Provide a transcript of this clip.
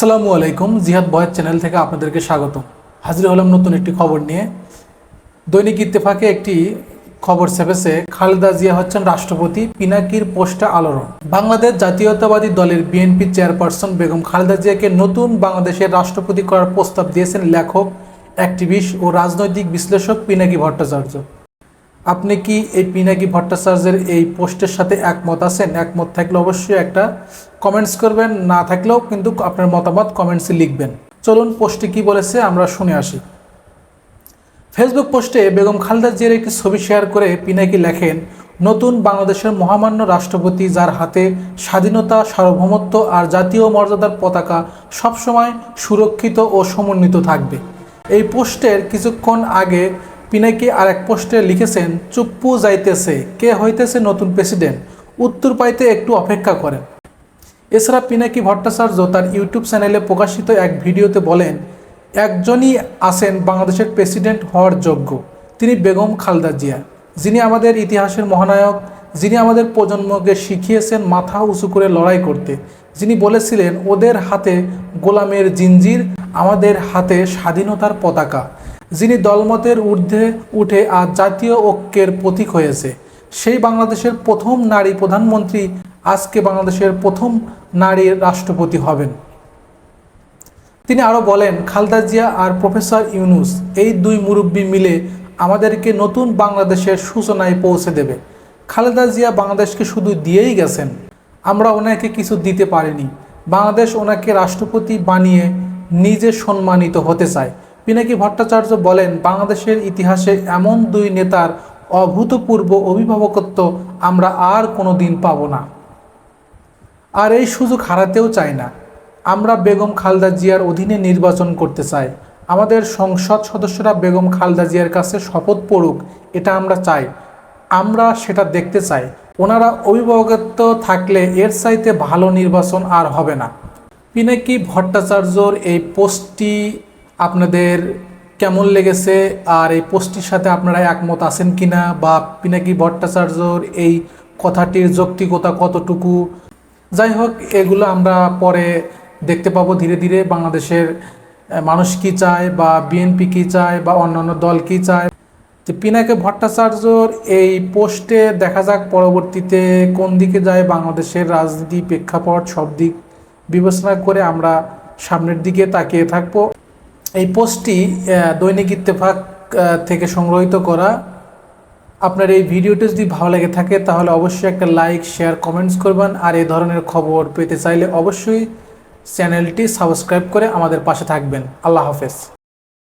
আসসালামু আলাইকুম, জিহাদ বয়ের চ্যানেল থেকে আপনাদেরকে স্বাগত হাজির হলাম নতুন একটি খবর নিয়ে। দৈনিক ইত্তেফাকে একটি খবর ছেপেছে, খালেদা জিয়া হচ্ছেন রাষ্ট্রপতি পিনাকির পোস্টে আলোড়ন। বাংলাদেশ জাতীয়তাবাদী দলের বিএনপি চেয়ারপারসন বেগম খালেদা জিয়াকে নতুন বাংলাদেশের রাষ্ট্রপতি করার প্রস্তাব দিয়েছেন লেখক, অ্যাক্টিভিস্ট ও রাজনৈতিক বিশ্লেষক পিনাকি ভট্টাচার্য। আপনি কি এই পিনাকি ভট্টাচার্যের এই পোস্টের সাথে একমত আছেন? একমত থাকলে অবশ্যই একটা কমেন্টস করবেন, না থাকলেও কিন্তু আপনার মতামত কমেন্টসে লিখবেন। চলুন পোস্টে কি বলেছে আমরা শুনে আসি। ফেসবুক পোস্টে বেগম খালেদা জিয়ার একটি ছবি শেয়ার করে পিনাকি লেখেন, নতুন বাংলাদেশের মহামান্য রাষ্ট্রপতি যার হাতে স্বাধীনতা, সার্বভৌমত্ব আর জাতীয় মর্যাদার পতাকা সবসময় সুরক্ষিত ও সমন্বিত থাকবে। এই পোস্টের কিছুক্ষণ আগে পিনাকি আর এক পোস্টে লিখেছেন চুপ্পু যাইতেছে, কে হইতেছে নতুন প্রেসিডেন্ট? উত্তর পাইতে একটু অপেক্ষা করেন। এছাড়া পিনাকি ভট্টাচার্য তার ইউটিউব চ্যানেলে প্রকাশিত এক ভিডিওতে বলেন, একজনই আছেন বাংলাদেশের প্রেসিডেন্ট হওয়ার যোগ্য, তিনি বেগম খালদা জিয়া। যিনি আমাদের ইতিহাসের মহানায়ক, যিনি আমাদের প্রজন্মকে শিখিয়েছেন মাথা উঁচু করে লড়াই করতে। যিনি বলেছিলেন, ওদের হাতে গোলামের জিঞ্জির, আমাদের হাতে স্বাধীনতার পতাকা। যিনি দলমতের ঊর্ধ্বে উঠে আজ জাতীয় ঐক্যের প্রতীক হয়েছে, সেই বাংলাদেশের প্রথম নারী প্রধানমন্ত্রী আজকে বাংলাদেশের প্রথম নারী রাষ্ট্রপতি হবেন। তিনি আরও বলেন, খালদা জিয়া আর প্রফেসর ইউনুস, এই দুই মুরব্বী মিলে আমাদেরকে নতুন বাংলাদেশের সূচনায় পৌঁছে দেবে। খালেদা জিয়া বাংলাদেশকে শুধু দিয়েই গেছেন। আমরা ওনাকে কিছু দিতে পারিনি। বাংলাদেশ ওনাকে রাষ্ট্রপতি বানিয়ে নিজে সম্মানিত হতে চায়। পিনাকি ভট্টাচার্য বলেন, বাংলাদেশের ইতিহাসে এমন দুই নেতার অভূতপূর্ব অভিভাবকত্ব আমরা আর কোনো দিন পাব না। আর এই সুযোগ হারাতেও চাই না। আমরা বেগম খালদা জিয়ার অধীনে নির্বাচন করতে চাই। আমাদের সংসদ সদস্যরা বেগম খালদা জিয়ার কাছে শপথ পড়ুক, এটা আমরা চাই। আমরা সেটা দেখতে চাই। ওনারা অভিভাবকত্ব থাকলে এর চাইতে ভালো নির্বাচন আর হবে না। পিনাকি ভট্টাচার্যর এই পোস্টটি আপনাদের কেমন লেগেছে? আর এই পোস্টটির সাথে আপনারা একমত আছেন কিনা? বা পিনাকি ভট্টাচার্যর এই কথাটির যৌক্তিকতা কতটুকু? যাই হোক, এগুলো আমরা পরে দেখতে পাবো ধীরে ধীরে বাংলাদেশের মানুষ কি চায় বা বিএনপি কি চায় বা অন্যান্য দল কি চায়। যে পিনাকে ভট্টাচার্যর এই পোস্টে দেখা যাক পরবর্তীতে কোন দিকে যায় বাংলাদেশের রাজনীতি প্রেক্ষাপট, সব দিক বিবেচনা করে আমরা সামনের দিকে তাকিয়ে থাকব। এই পোস্টটি দৈনিক ইত্তেফাক থেকে সংগ্রহীত করা। আপনার এই ভিডিওটি যদি ভালো লেগে থাকে, তাহলে অবশ্যই একটা লাইক, শেয়ার, কমেন্টস করবেন। আর এই ধরনের খবর পেতে চাইলে অবশ্যই চ্যানেলটি সাবস্ক্রাইব করে আমাদের পাশে থাকবেন। আল্লাহ হাফেজ।